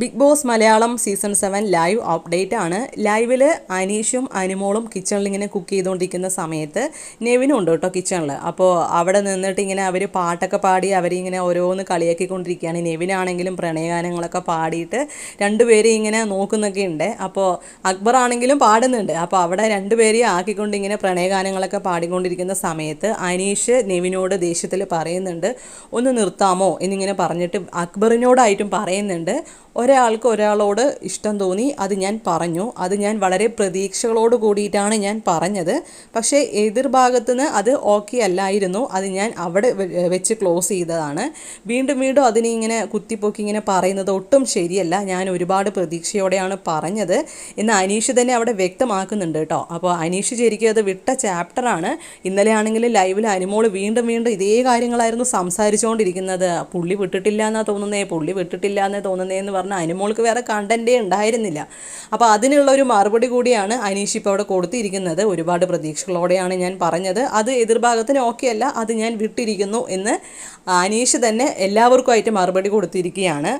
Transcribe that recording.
Bigg Boss Malayalam season seven live update ആണ്. ലൈവിൽ അനീഷും അനിമോളും കിച്ചണിൽ ഇങ്ങനെ കുക്ക് ചെയ്തുകൊണ്ടിരിക്കുന്ന സമയത്ത് നെവിനും ഉണ്ട് കേട്ടോ കിച്ചണിൽ. അപ്പോൾ അവിടെ നിന്നിട്ട് ഇങ്ങനെ അവർ പാട്ടൊക്കെ പാടി അവരിങ്ങനെ ഓരോന്ന് കളിയാക്കിക്കൊണ്ടിരിക്കുകയാണ്. നെവിനാണെങ്കിലും പ്രണയഗാനങ്ങളൊക്കെ പാടിയിട്ട് രണ്ടുപേരും ഇങ്ങനെ നോക്കുന്നൊക്കെ ഉണ്ട്. അപ്പോൾ അക്ബർ ആണെങ്കിലും പാടുന്നുണ്ട്. അപ്പോൾ അവിടെ രണ്ടുപേരെയും ആക്കിക്കൊണ്ട് ഇങ്ങനെ പ്രണയഗാനങ്ങളൊക്കെ പാടിക്കൊണ്ടിരിക്കുന്ന സമയത്ത് അനീഷ് നെവിനോട് ദേഷ്യത്തിൽ പറയുന്നുണ്ട് ഒന്ന് നിർത്താമോ? എന്നിങ്ങനെ പറഞ്ഞിട്ട് അക്ബറിനോടായിട്ടും പറയുന്നുണ്ട്. ഒരാൾക്ക് ഒരാളോട് ഇഷ്ടം തോന്നി അത് ഞാൻ പറഞ്ഞു. അത് ഞാൻ വളരെ പ്രതീക്ഷകളോട് കൂടിയിട്ടാണ് ഞാൻ പറഞ്ഞത്. പക്ഷേ എതിർഭാഗത്ത് നിന്ന് അത് ഓക്കെ അല്ലായിരുന്നു. അത് ഞാൻ അവിടെ വെച്ച് ക്ലോസ് ചെയ്തതാണ്. വീണ്ടും വീണ്ടും അതിനെ ഇങ്ങനെ കുത്തിപ്പൊക്കി ഇങ്ങനെ പറയുന്നത് ഒട്ടും ശരിയല്ല. ഞാൻ ഒരുപാട് പ്രതീക്ഷയോടെയാണ് പറഞ്ഞത്. എന്ന് അനീഷ് തന്നെ അവിടെ വ്യക്തമാക്കുന്നുണ്ട് കേട്ടോ. അപ്പോൾ അനീഷ് ശരിക്കും അത് വിട്ട ചാപ്റ്ററാണ്. ഇന്നലെ ആണെങ്കിൽ ലൈവിൽ അനുമോൾ വീണ്ടും വീണ്ടും ഇതേ കാര്യങ്ങളായിരുന്നു സംസാരിച്ചുകൊണ്ടിരിക്കുന്നത്. പുള്ളി വിട്ടിട്ടില്ല എന്നാണ് തോന്നുന്നേ പുള്ളി വിട്ടിട്ടില്ല എന്നേ തോന്നുന്നേ എന്ന് പറഞ്ഞാൽ അനിമോൾക്ക് വേറെ കണ്ടന്റേ ഉണ്ടായിരുന്നില്ല. അപ്പോൾ അതിനുള്ള ഒരു മറുപടി കൂടിയാണ് അനീഷ് ഇപ്പോൾ അവിടെ കൊടുത്തിരിക്കുന്നത്. ഒരുപാട് പ്രതീക്ഷകളോടെയാണ് ഞാൻ പറഞ്ഞത്. അത് എതിർഭാഗത്തിന് ഓക്കെ അല്ല അത് ഞാൻ വിട്ടിരിക്കുന്നു എന്ന് അനീഷ് തന്നെ എല്ലാവർക്കുമായിട്ട് മറുപടി കൊടുത്തിരിക്കുകയാണ്.